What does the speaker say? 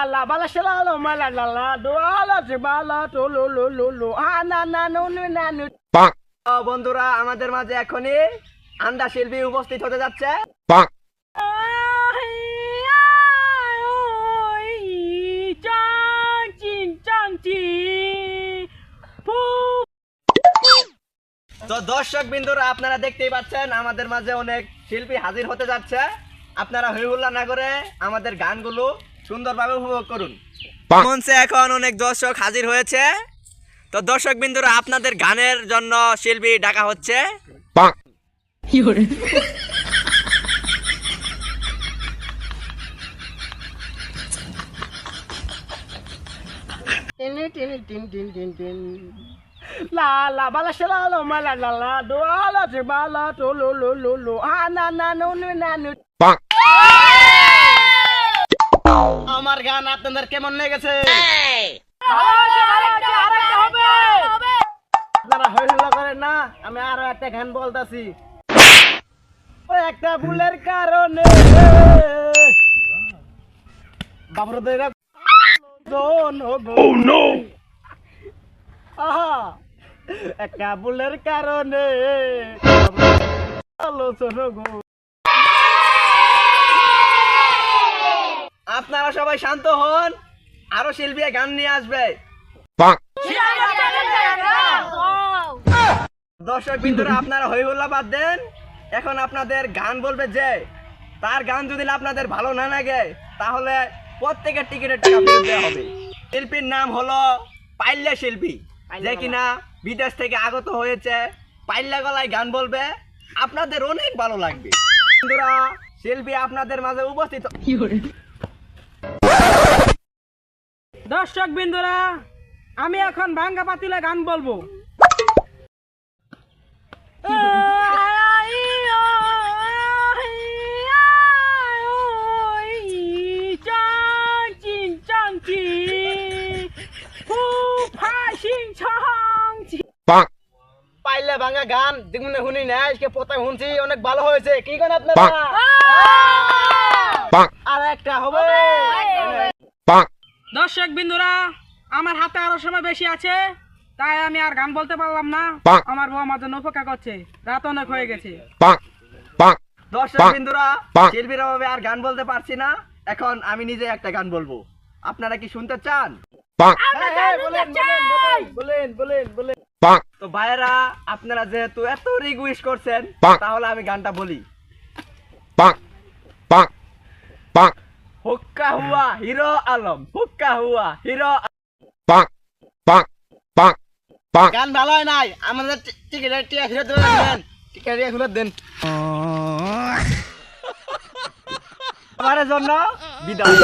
La la bala shala lo ma la la la do ala te bala to lo lo lo lo. Na na no no na no ও বন্ধুরা আমাদের মাঝে এখনই আন্ডা শিল্পী উপস্থিত হতে যাচ্ছে। তো দর্শক বিন্দুরা আপনারা দেখতেই পাচ্ছেন আমাদের মাঝে অনেক শিল্পী হাজির হতে যাচ্ছে। আপনারা হইহুল্লা না করে আমাদের গানগুলো সুন্দরভাবে উপভোগ করুন। মঞ্চে এখন অনেক দর্শক হাজির হয়েছে। তো দর্শক বিন্দুরা আপনাদের গানের জন্য শিল্পী ডাকা হচ্ছে। লা লা বালা শালা লা আ না না নু নু না নু। আমার গান আপনাদের কেমন লেগেছে? আপনারা করেন না আমি আরও একটা গান বলতাছি। একটা ভুলের কারণে। বাবরদের Oh একটা ভুলের কারণে। আলোচনা গো। আপনারা সবাই শান্ত হন আরও শিল্পী গান নিয়ে আসবে। দর্শক বিন্দুরা আপনারা হই হল্লা বাদ দেন। এখন আপনাদের গান বলবে যে তার গান যদি আপনাদের ভালো না লাগে তাহলে প্রত্যেকের টিকিটের টাকা ফেরত দেওয়া হবে। শিল্পীর নাম হলো পাইল্লা শিল্পী যে কিনা বিদেশ থেকে আগত হয়েছে। পাইল্লা গলায় গান বলবে আপনাদের অনেক ভালো লাগবে। বন্ধুরা শিল্পী আপনাদের মাঝে উপস্থিত। দর্শক বিন্দুরা আমি এখন ভাঙ্গা পাতিলে গান বলব। পাইলে ভাঙ্গা গান দিগুনে শুনি নাই আজকে পতাই শুনছি অনেক ভালো হয়েছে। কি গান আপনারা? আর একটা হবে। দর্শক বিন্দুরা আমার হাতে আরও সময় বেশি আছে তাই আমি আর গান বলতে পারলাম না। আমার বউ আমার জন্য অপেক্ষা করছে। রাত অনেক হয়ে গেছে। দর্শক বিন্দুরা শিল্পীর অভাবে আর গান বলতে পারছি না। এখন আমি নিজে একটা গান বলব। আপনারা কি শুনতে চান? বলেন বলেন বলেন তো ভাইয়েরা আপনারা যেহেতু এত রিকোয়েস্ট করছেন তাহলে আমি গানটা বলি। হুক্কা হুয়া হিরো আলম হুক্কা হুয়া হিরো গান ভালো হয় নাই? আমাদের টিকিটের টিয়া ফিরে দেবেন টিকিট টিয়া ফিরে দেন। আমার জন্য বিদায়।